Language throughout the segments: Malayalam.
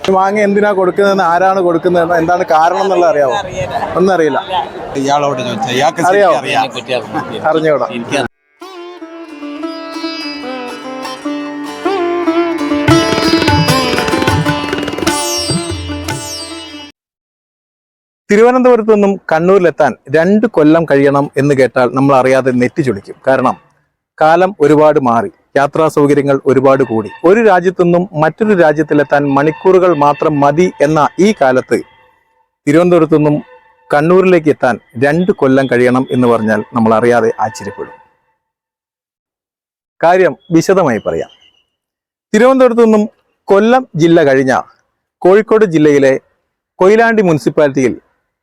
ഈ മാങ്ങ എന്തിനാ കൊടുക്കുന്നതെന്ന് ആരാണ് കൊടുക്കുന്നതെന്ന് എന്താണ് കാരണം എന്നുള്ള അറിയാവോ? ഒന്നും അറിയില്ല. ഇയാളോട് അറിയാമോ അറിഞ്ഞൂടാ. തിരുവനന്തപുരത്ത് നിന്നും കണ്ണൂരിലെത്താൻ രണ്ട് കൊല്ലം കഴിയണം എന്ന് കേട്ടാൽ നമ്മൾ അറിയാതെ നെറ്റി ചുളിക്കും കാരണം കാലം ഒരുപാട് മാറി. യാത്രാ സൗകര്യങ്ങൾ ഒരുപാട് കൂടി. ഒരു രാജ്യത്തു നിന്നും മറ്റൊരു രാജ്യത്തിലെത്താൻ മണിക്കൂറുകൾ മാത്രം മതി എന്ന ഈ കാലത്ത് തിരുവനന്തപുരത്തു നിന്നും കണ്ണൂരിലേക്ക് എത്താൻ രണ്ട് കൊല്ലം കഴിയണം എന്ന് പറഞ്ഞാൽ നമ്മൾ അറിയാതെ ആശ്ചര്യപ്പെടും. കാര്യം വിശദമായി പറയാം. തിരുവനന്തപുരത്തു നിന്നും കൊല്ലം ജില്ല കഴിഞ്ഞ കോഴിക്കോട് ജില്ലയിലെ കൊയിലാണ്ടി മുനിസിപ്പാലിറ്റിയിൽ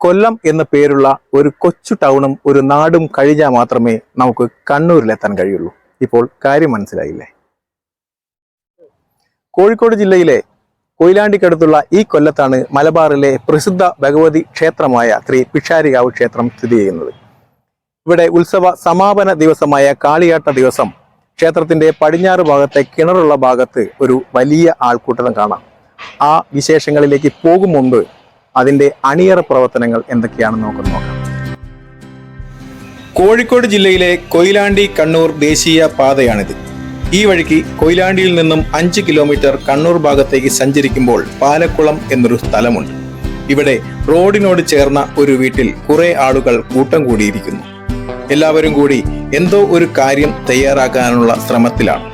കൊല്ലം എന്ന പേരുള്ള ഒരു കൊച്ചു ടൗണും ഒരു നാടും കഴിഞ്ഞാൽ മാത്രമേ നമുക്ക് കണ്ണൂരിലെത്താൻ കഴിയുള്ളൂ. ഇപ്പോൾ കാര്യം മനസ്സിലായില്ലേ? കോഴിക്കോട് ജില്ലയിലെ കൊയിലാണ്ടിക്കടുത്തുള്ള ഈ കൊല്ലത്താണ് മലബാറിലെ പ്രസിദ്ധ ഭഗവതി ക്ഷേത്രമായ ശ്രീ പിഷാരികാവ് ക്ഷേത്രം സ്ഥിതി ചെയ്യുന്നത്. ഇവിടെ ഉത്സവ സമാപന ദിവസമായ കാളിയാട്ട ദിവസം ക്ഷേത്രത്തിന്റെ പടിഞ്ഞാറ് ഭാഗത്തെ കിണറുള്ള ഭാഗത്ത് ഒരു വലിയ ആൾക്കൂട്ടം കാണാം. ആ വിശേഷങ്ങളിലേക്ക് പോകും മുമ്പ് അതിന്റെ അണിയറ പ്രവർത്തനങ്ങൾ എന്തൊക്കെയാണെന്ന് നമുക്ക് നോക്കാം. കോഴിക്കോട് ജില്ലയിലെ കൊയിലാണ്ടി കണ്ണൂർ ദേശീയ പാതയാണിത്. ഈ വഴിക്ക് കൊയിലാണ്ടിയിൽ നിന്നും അഞ്ച് കിലോമീറ്റർ കണ്ണൂർ ഭാഗത്തേക്ക് സഞ്ചരിക്കുമ്പോൾ പാലക്കുളം എന്നൊരു സ്ഥലമുണ്ട്. ഇവിടെ റോഡിനോട് ചേർന്ന ഒരു വീട്ടിൽ കുറെ ആളുകൾ കൂട്ടം കൂടിയിരിക്കുന്നു. എല്ലാവരും കൂടി എന്തോ ഒരു കാര്യം തയ്യാറാക്കാനുള്ള ശ്രമത്തിലാണ്.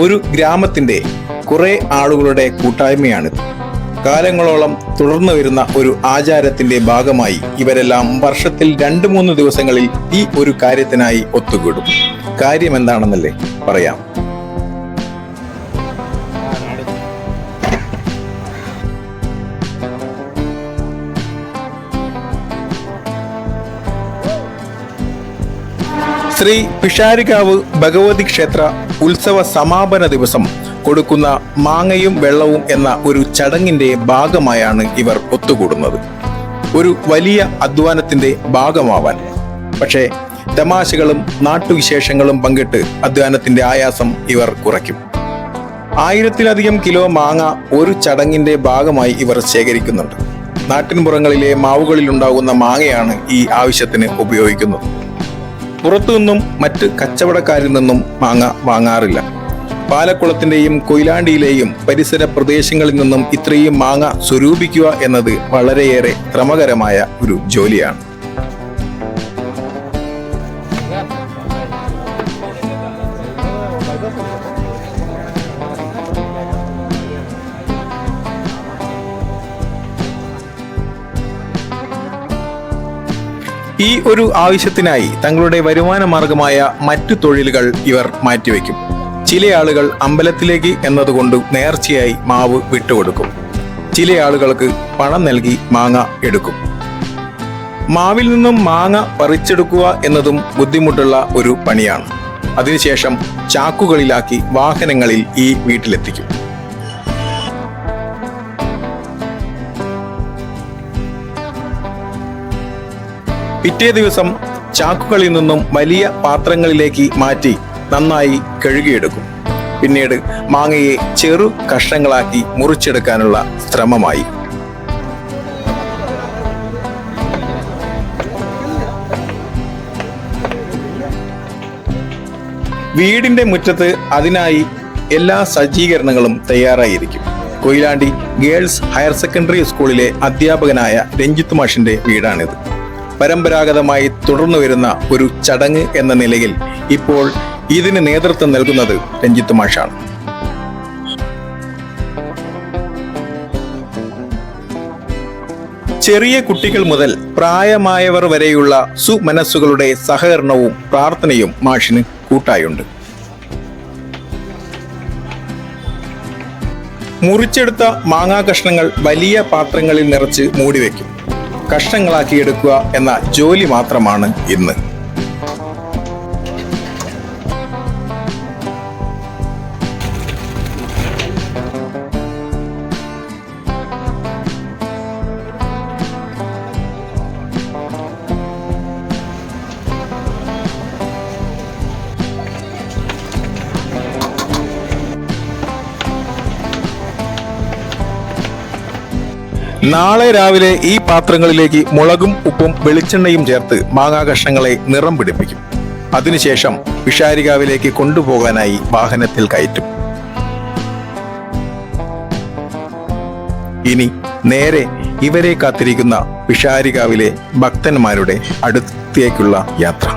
ഒരു ഗ്രാമത്തിന്റെ കുറെ ആളുകളുടെ കൂട്ടായ്മയാണിത്. കാലങ്ങളോളം തുടർന്നു വരുന്ന ഒരു ആചാരത്തിന്റെ ഭാഗമായി ഇവരെല്ലാം വർഷത്തിൽ രണ്ട് മൂന്ന് ദിവസങ്ങളിൽ ഈ ഒരു കാര്യത്തിനായി ഒത്തുകൂടും. കാര്യം എന്താണെന്നല്ലേ പറയാം. ശ്രീ പിഷാരികാവ് ഭഗവതി ക്ഷേത്ര ഉത്സവ സമാപന ദിവസം കൊടുക്കുന്ന മാങ്ങയും വെള്ളവും എന്ന ഒരു ചടങ്ങിന്റെ ഭാഗമായാണ് ഇവർ ഒത്തുകൂടുന്നത്. ഒരു വലിയ അധ്വാനത്തിന്റെ ഭാഗമാവാൻ. പക്ഷേ തമാശകളും നാട്ടുവിശേഷങ്ങളും പങ്കിട്ട് അധ്വാനത്തിന്റെ ആയാസം ഇവർ കുറയ്ക്കും. ആയിരത്തിലധികം കിലോ മാങ്ങ ഒരു ചടങ്ങിന്റെ ഭാഗമായി ഇവർ ശേഖരിക്കുന്നുണ്ട്. നാട്ടിൻപുറങ്ങളിലെ മാവുകളിൽ ഉണ്ടാകുന്ന മാങ്ങയാണ് ഈ ആവശ്യത്തിന് ഉപയോഗിക്കുന്നത്. പുറത്തുനിന്നും മറ്റ് കച്ചവടക്കാരിൽ നിന്നും മാങ്ങ വാങ്ങാറില്ല. പാലക്കുളത്തിന്റെയും കൊയിലാണ്ടിയിലെയും പരിസര പ്രദേശങ്ങളിൽ നിന്നും ഇത്രയും മാങ്ങ സ്വരൂപിക്കുക എന്നത് വളരെയേറെ ശ്രമകരമായ ഒരു ജോലിയാണ്. ഈ ഒരു ആവശ്യത്തിനായി തങ്ങളുടെ വരുമാന മാർഗമായ മറ്റു തൊഴിലുകൾ ഇവർ മാറ്റിവെക്കും. ചില ആളുകൾ അമ്പലത്തിലേക്ക് എന്നതുകൊണ്ട് നേർച്ചയായി മാവ് വിട്ടുകൊടുക്കും. ചില ആളുകൾക്ക് പണം നൽകി മാങ്ങ എടുക്കും. മാവിൽ നിന്നും മാങ്ങ പറിച്ചെടുക്കുക എന്നതും ബുദ്ധിമുട്ടുള്ള ഒരു പണിയാണ്. അതിനുശേഷം ചാക്കുകളിലാക്കി വാഹനങ്ങളിൽ ഈ വീട്ടിലെത്തിക്കും. പിറ്റേ ദിവസം ചാക്കുകളിൽ നിന്നും വലിയ പാത്രങ്ങളിലേക്ക് മാറ്റി നന്നായി കഴുകിയെടുക്കും. പിന്നീട് മാങ്ങയെ ചെറു കഷ്ണങ്ങളാക്കി മുറിച്ചെടുക്കാനുള്ള ശ്രമമായി. വീടിന്റെ മുറ്റത്ത് അതിനായി എല്ലാ സജ്ജീകരണങ്ങളും തയ്യാറായിരിക്കും. കൊയിലാണ്ടി ഗേൾസ് ഹയർ സെക്കൻഡറി സ്കൂളിലെ അധ്യാപകനായ രഞ്ജിത്ത് മാഷിന്റെ വീടാണിത്. പരമ്പരാഗതമായി തുടർന്നു വരുന്ന ഒരു ചടങ്ങ് എന്ന നിലയിൽ ഇപ്പോൾ ഇതിന് നേതൃത്വം നൽകുന്നത് രഞ്ജിത്ത് മാഷാണ്. ചെറിയ കുട്ടികൾ മുതൽ പ്രായമായവർ വരെയുള്ള സുമനസ്സുകളുടെ സഹകരണവും പ്രാർത്ഥനയും മാഷിന് കൂട്ടായുണ്ട്. മുറിച്ചെടുത്ത മാങ്ങാ കഷ്ണങ്ങൾ വലിയ പാത്രങ്ങളിൽ നിറച്ച് മൂടിവെക്കും. കഷ്ണങ്ങളാക്കി എടുക്കുക എന്ന ജോലി മാത്രമാണ് ഇന്ന്. നാളെ രാവിലെ ഈ പാത്രങ്ങളിലേക്ക് മുളകും ഉപ്പും വെളിച്ചെണ്ണയും ചേർത്ത് മാങ്ങാ കഷ്ണങ്ങളെ നിറം പിടിപ്പിക്കും. അതിനുശേഷം വിഷാരികാവിലേക്ക് കൊണ്ടുപോകാനായി വാഹനത്തിൽ കയറ്റും. ഇനി നേരെ ഇവരെ കാത്തിരിക്കുന്ന വിഷാരികാവിലെ ഭക്തന്മാരുടെ അടുത്തേക്കുള്ള യാത്ര.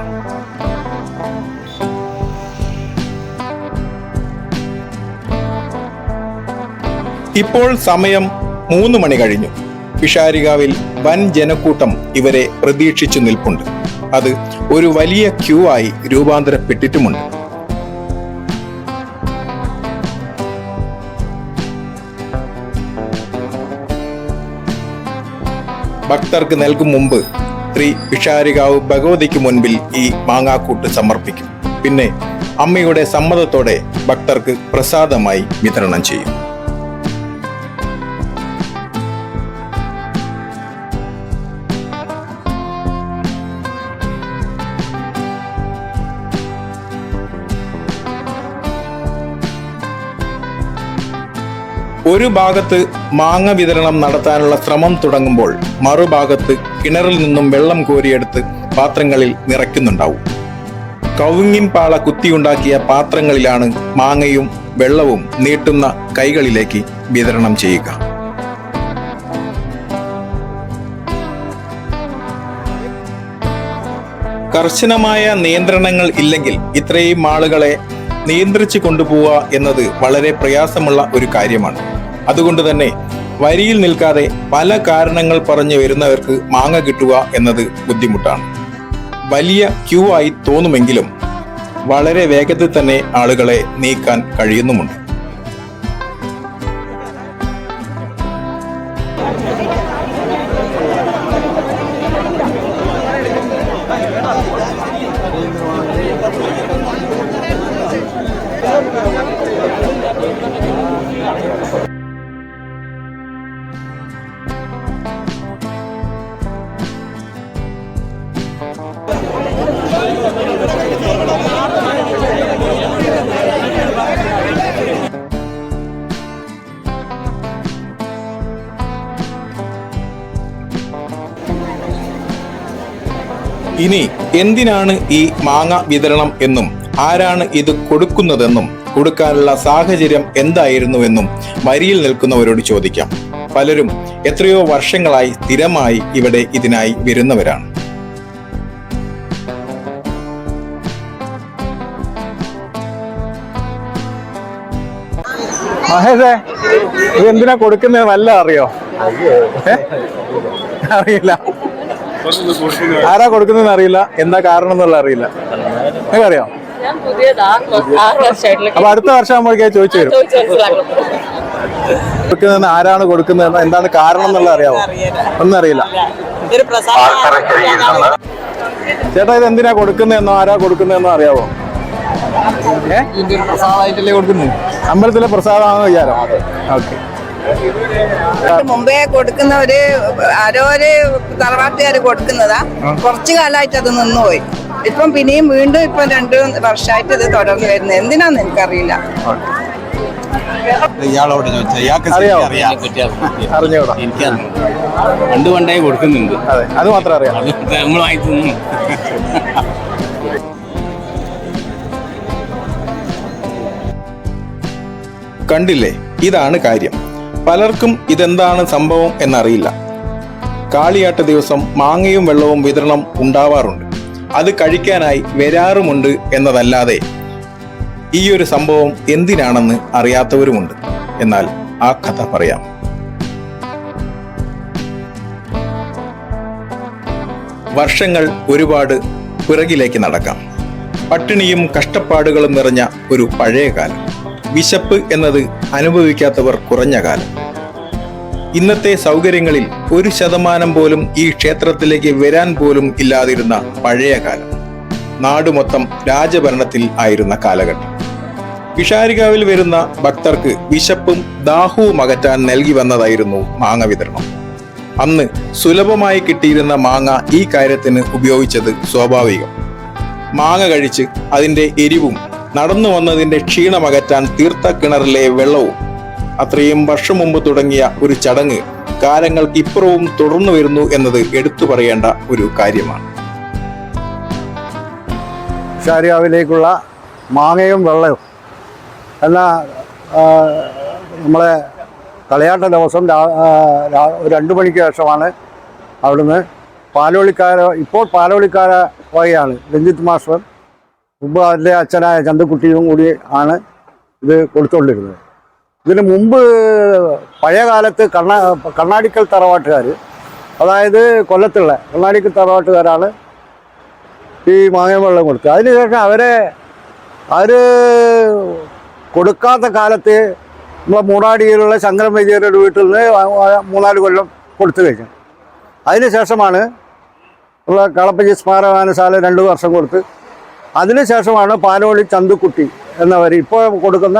ഇപ്പോൾ സമയം മൂന്ന് മണി കഴിഞ്ഞു. പിഷാരികാവിൽ വൻ ജനക്കൂട്ടം ഇവരെ പ്രതീക്ഷിച്ചു നിൽപ്പുണ്ട്. അത് ഒരു വലിയ ക്യൂ ആയി രൂപാന്തരപ്പെട്ടിട്ടുമുണ്ട്. ഭക്തർക്ക് നൽകും മുമ്പ് ശ്രീ പിഷാരികാവ് ഭഗവതിക്ക് മുൻപിൽ ഈ മാങ്ങാക്കൂട്ട് സമർപ്പിക്കും. പിന്നെ അമ്മയുടെ സമ്മതത്തോടെ ഭക്തർക്ക് പ്രസാദമായി വിതരണം ചെയ്യും. ഒരു ഭാഗത്ത് മാങ്ങ വിതരണം നടത്താനുള്ള ശ്രമം തുടങ്ങുമ്പോൾ മറുഭാഗത്ത് കിണറിൽ നിന്നും വെള്ളം കോരിയെടുത്ത് പാത്രങ്ങളിൽ നിറയ്ക്കുന്നുണ്ടാവും. കവുങ്ങിൻ പാള കുത്തിയുണ്ടാക്കിയ പാത്രങ്ങളിലാണ് മാങ്ങയും വെള്ളവും നീട്ടുന്ന കൈകളിലേക്ക് വിതരണം ചെയ്യുക. കർശനമായ നിയന്ത്രണങ്ങൾ ഇല്ലെങ്കിൽ ഇത്രയും ആളുകളെ നിയന്ത്രിച്ചു കൊണ്ടുപോവുക എന്നത് വളരെ പ്രയാസമുള്ള ഒരു കാര്യമാണ്. അതുകൊണ്ട് തന്നെ വരിയിൽ നിൽക്കാതെ പല കാരണങ്ങൾ പറഞ്ഞു വരുന്നവർക്ക് മാങ്ങ കിട്ടുക എന്നത് ബുദ്ധിമുട്ടാണ്. വലിയ ക്യൂ ആയി തോന്നുമെങ്കിലും വളരെ വേഗത്തിൽ തന്നെ ആളുകളെ നീക്കാൻ കഴിയുന്നുമുണ്ട്. ഇനി എന്തിനാണ് ഈ മാങ്ങ വിതരണം എന്നും ആരാണ് ഇത് കൊടുക്കുന്നതെന്നും കൊടുക്കാനുള്ള സാഹചര്യം എന്തായിരുന്നുവെന്നും വരിയിൽ നിൽക്കുന്നവരോട് ചോദിക്കാം. പലരും എത്രയോ വർഷങ്ങളായി സ്ഥിരമായി ഇവിടെ ഇതിനായി വരുന്നവരാണ്. ഇത് എന്തിനാ കൊടുക്കുന്നത് നല്ല അറിയോ? അറിയില്ല. ആരാ കൊടുക്കുന്നതെന്ന് അറിയില്ല. എന്താ കാരണം എന്നുള്ള അറിയില്ല. അറിയാം അപ്പൊ അടുത്ത വർഷം ആകുമ്പോഴേക്കും ചോദിച്ചു വരും. കൊടുക്കുന്നതെന്ന് ആരാണ് കൊടുക്കുന്നതെന്ന് എന്താണ് കാരണം എന്നുള്ള അറിയാവോ? ഒന്നും അറിയില്ല. ഇതൊരു പ്രസാദം ചേട്ടാ ഇത് എന്തിനാ കൊടുക്കുന്നതെന്നോ ആരാ കൊടുക്കുന്നതെന്നോ അറിയാവോ? ഏഹ് പ്രസാദമായിട്ടല്ലേ കൊടുക്കുന്നത്? അമ്പലത്തിലെ പ്രസാദമാണെന്ന് വിചാരം. ഓക്കെ. മുമ്പേ കൊടുക്കുന്നവര് ആരോ ഒരു തറവാട്ടുകാര് കൊടുക്കുന്നതാ. കുറച്ചു കാലമായിട്ട് അത് നിന്നുപോയി. ഇപ്പം പിന്നെയും വീണ്ടും ഇപ്പം രണ്ടു വർഷമായിട്ട് ഇത് തുടർന്ന് വരുന്നത്. എന്തിനാന്ന് എനിക്കറിയില്ല. ഇയാളോട് ചോദിച്ചാൽ ഇയാൾക്ക് അറിയാം. അറിഞ്ഞൂടാ എനിക്കറിയാം പണ്ട് കൊടുക്കുന്നുണ്ട്. അതെ അത് മാത്രം അറിയാം. നമ്മൾ വാങ്ങി കണ്ടില്ലേ? ഇതാണ് കാര്യം. പലർക്കും ഇതെന്താണ് സംഭവം എന്നറിയില്ല. കാളിയാട്ട ദിവസം മാങ്ങയും വെള്ളവും വിതരണം ഉണ്ടാവാറുണ്ട്. അത് കഴിക്കാനായി വരാറുമുണ്ട് എന്നതല്ലാതെ ഈ ഒരു സംഭവം എന്തിനാണെന്ന് അറിയാത്തവരുമുണ്ട്. എന്നാൽ ആ കഥ പറയാം. വർഷങ്ങൾ ഒരുപാട് പിറകിലേക്ക് നടക്കാം. പട്ടിണിയും കഷ്ടപ്പാടുകളും നിറഞ്ഞ ഒരു പഴയ കാലം വിശപ്പ് എന്നത് അനുഭവിക്കാത്തവർ കുറഞ്ഞ കാലം. ഇന്നത്തെ സൗകര്യങ്ങളിൽ ഒരു ശതമാനം പോലും ഈ ക്ഷേത്രത്തിലേക്ക് വരാൻ പോലും ഇല്ലാതിരുന്ന പഴയ കാലം. നാടുമൊത്തം രാജഭരണത്തിൽ ആയിരുന്ന കാലഘട്ടം. വിഷാരികാവിൽ വരുന്ന ഭക്തർക്ക് വിശപ്പും ദാഹവും അകറ്റാൻ നൽകി വന്നതായിരുന്നു മാങ്ങ വിതരണം. അന്ന് സുലഭമായി കിട്ടിയിരുന്ന മാങ്ങ ഈ കാര്യത്തിന് ഉപയോഗിച്ചത് സ്വാഭാവികം. മാങ്ങ കഴിച്ച് അതിന്റെ എരിവും നടന്നു വന്നതിന്റെ ക്ഷീണമകറ്റാൻ തീർത്ത കിണറിലെ വെള്ളവും അത്രയും വർഷം മുമ്പ് തുടങ്ങിയ ഒരു ചടങ്ങ് കാലങ്ങൾക്ക് ഇപ്പുറവും തുടർന്നു വരുന്നു എന്നത് എടുത്തു പറയേണ്ട ഒരു കാര്യമാണ്. ഷാരിയാവിലേക്കുള്ള മാങ്ങയും വെള്ളവും എന്നാ നമ്മളെ കളിയാട്ട ദിവസം രണ്ട് മണിക്ക് ശേഷമാണ് അവിടുന്ന് പാലോളിക്കാര ഇപ്പോൾ പാലോളിക്കാര വകയാണ് രഞ്ജിത്ത് മാസ്റ്റർ മുമ്പ് അച്ഛനായ ചന്തക്കുട്ടിയും കൂടി ആണ് ഇത് കൊടുത്തുകൊണ്ടിരുന്നത്. ഇതിന് മുമ്പ് പഴയ കാലത്ത് കണ്ണാ കണ്ണാടിക്കൽ തറവാട്ടുകാർ അതായത് കൊല്ലത്തുള്ള കണ്ണാടിക്കൽ തറവാട്ടുകാരാണ് ഈ മാങ്ങ വെള്ളം കൊടുക്കുക അതിനുശേഷം അവരെ അവർ കൊടുക്കാത്ത കാലത്ത് നമ്മളെ മൂടാടിയിലുള്ള ശങ്കരൻ വൈദ്യരുടെ വീട്ടിൽ നിന്ന് മൂന്നാൽ കൊല്ലം കൊടുത്തു കഴിഞ്ഞു. അതിനുശേഷമാണ് ഉള്ള കളപ്പജി സ്മാരകാനുശാല രണ്ട് വർഷം കൊടുത്ത് അതിനുശേഷമാണ് പാനോളി ചന്തുക്കുട്ടി എന്നവർ ഇപ്പോൾ കൊടുക്കുന്ന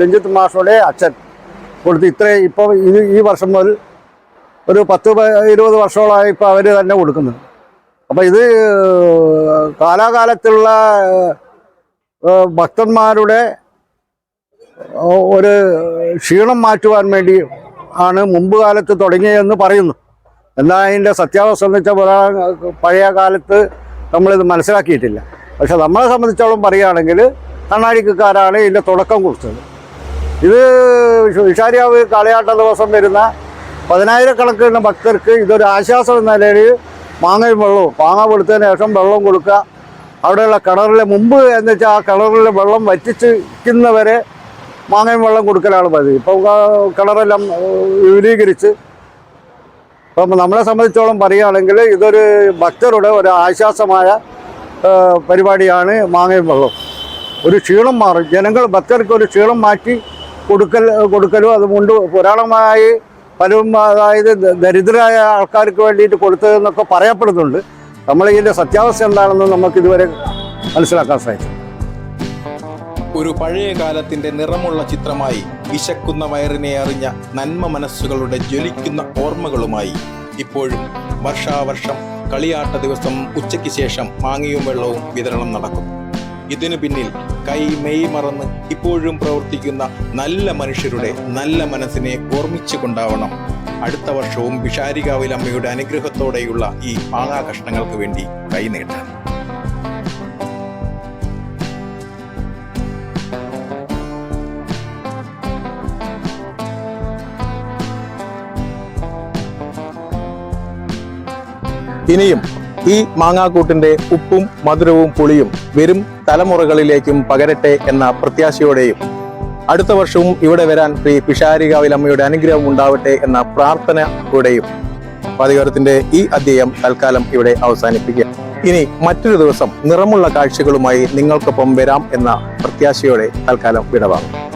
ലഞ്ചിത്ത് മാഷയുടെ അച്ഛൻ കൊടുത്ത് ഇത്രയും ഇപ്പോൾ ഇത് ഈ വർഷം മുതൽ ഒരു പത്ത് ഇരുപത് വർഷങ്ങളായി ഇപ്പോൾ അവർ തന്നെ കൊടുക്കുന്നത്. അപ്പോൾ ഇത് കാലാകാലത്തുള്ള ഭക്തന്മാരുടെ ഒരു ക്ഷീണം മാറ്റുവാൻ വേണ്ടി ആണ് മുമ്പ് കാലത്ത് തുടങ്ങിയതെന്ന് പറയുന്നു. എന്നാൽ അതിന്റെ സത്യാവസ്ഥ എന്ന് വെച്ചാൽ പഴയ കാലത്ത് നമ്മളിത് മനസ്സിലാക്കിയിട്ടില്ല. പക്ഷെ നമ്മളെ സംബന്ധിച്ചോളം പറയുകയാണെങ്കിൽ കണ്ണാടിക്കാരാണ് ഇതിന്റെ തുടക്കം കുറിച്ചത്. ഇത് വിഷാരിയാവ് കാളയാട്ട ദിവസം വരുന്ന പതിനായിരക്കണക്കിന് ഭക്തർക്ക് ഇതൊരു ആശ്വാസം എന്ന നിലയിൽ മാങ്ങയും വെള്ളവും മാങ്ങ കൊടുത്തതിന് ശേഷം വെള്ളം കൊടുക്കുക. അവിടെയുള്ള കിണറിലെ മുമ്പ് എന്ന് വെച്ചാൽ ആ കിണറിലെ വെള്ളം വറ്റിച്ചിരിക്കുന്നവരെ മാങ്ങയും വെള്ളം കൊടുക്കലാണ് പതിവ്. ഇപ്പം കിണറെല്ലാം വിപുലീകരിച്ച് ഇപ്പം നമ്മളെ സംബന്ധിച്ചോളം പറയുകയാണെങ്കിൽ ഇതൊരു ഭക്തരുടെ ഒരു ആശ്വാസമായ പരിപാടിയാണ് മാങ്ങയും വെള്ളവും. ഒരു ക്ഷീണം മാറും. ജനങ്ങൾ ഭക്തർക്ക് ഒരു ക്ഷീണം മാറ്റി കൊടുക്കൽ കൊടുക്കലും അതുകൊണ്ട് പുരാണമായി പലരും അതായത് ദരിദ്രരായ ആൾക്കാർക്ക് വേണ്ടിയിട്ട് കൊടുത്തതെന്നൊക്കെ പറയപ്പെടുന്നുണ്ട്. നമ്മൾ ഇതിന്റെ സത്യാവസ്ഥ എന്താണെന്ന് നമുക്ക് ഇതുവരെ മനസ്സിലാക്കാൻ സാധിച്ചു ഒരു പഴയ കാലത്തിന്റെ നിറമുള്ള ചിത്രമായി വിശക്കുന്ന വയറിനെ അറിഞ്ഞ നന്മ മനസ്സുകളുടെ ജ്വലിക്കുന്ന ഓർമ്മകളുമായി ഇപ്പോഴും വർഷാവർഷം കളിയാട്ട ദിവസം ഉച്ചയ്ക്ക് ശേഷം മാങ്ങയും വെള്ളവും വിതരണം നടക്കും. ഇതിനു പിന്നിൽ കൈ മെയ് മറന്ന് ഇപ്പോഴും പ്രവർത്തിക്കുന്ന നല്ല മനുഷ്യരുടെ നല്ല മനസ്സിനെ ഓർമ്മിച്ചു കൊണ്ടാവണം. അടുത്ത വർഷവും വിഷാരികാവിൽ അമ്മയുടെ അനുഗ്രഹത്തോടെയുള്ള ഈ മാങ്ങാ കഷ്ണങ്ങൾക്ക് വേണ്ടി കൈനീട്ടാൻ ഇനിയും ഈ മാങ്ങാക്കൂട്ടിന്റെ ഉപ്പും മധുരവും പുളിയും വരും തലമുറകളിലേക്കും പകരട്ടെ എന്ന പ്രത്യാശയോടെയും അടുത്ത വർഷവും ഇവിടെ വരാൻ ശ്രീ പിഷാരികാവിലമ്മയുടെ അനുഗ്രഹം ഉണ്ടാവട്ടെ എന്ന പ്രാർത്ഥനയോടെയും പതികാരത്തിന്റെ ഈ അധ്യയം തൽക്കാലം ഇവിടെ അവസാനിപ്പിക്കുക ഇനി മറ്റൊരു ദിവസം നിറമുള്ള കാഴ്ചകളുമായി നിങ്ങൾക്കൊപ്പം വരാം എന്ന പ്രത്യാശയോടെ തൽക്കാലം വിടവാങ്ങും.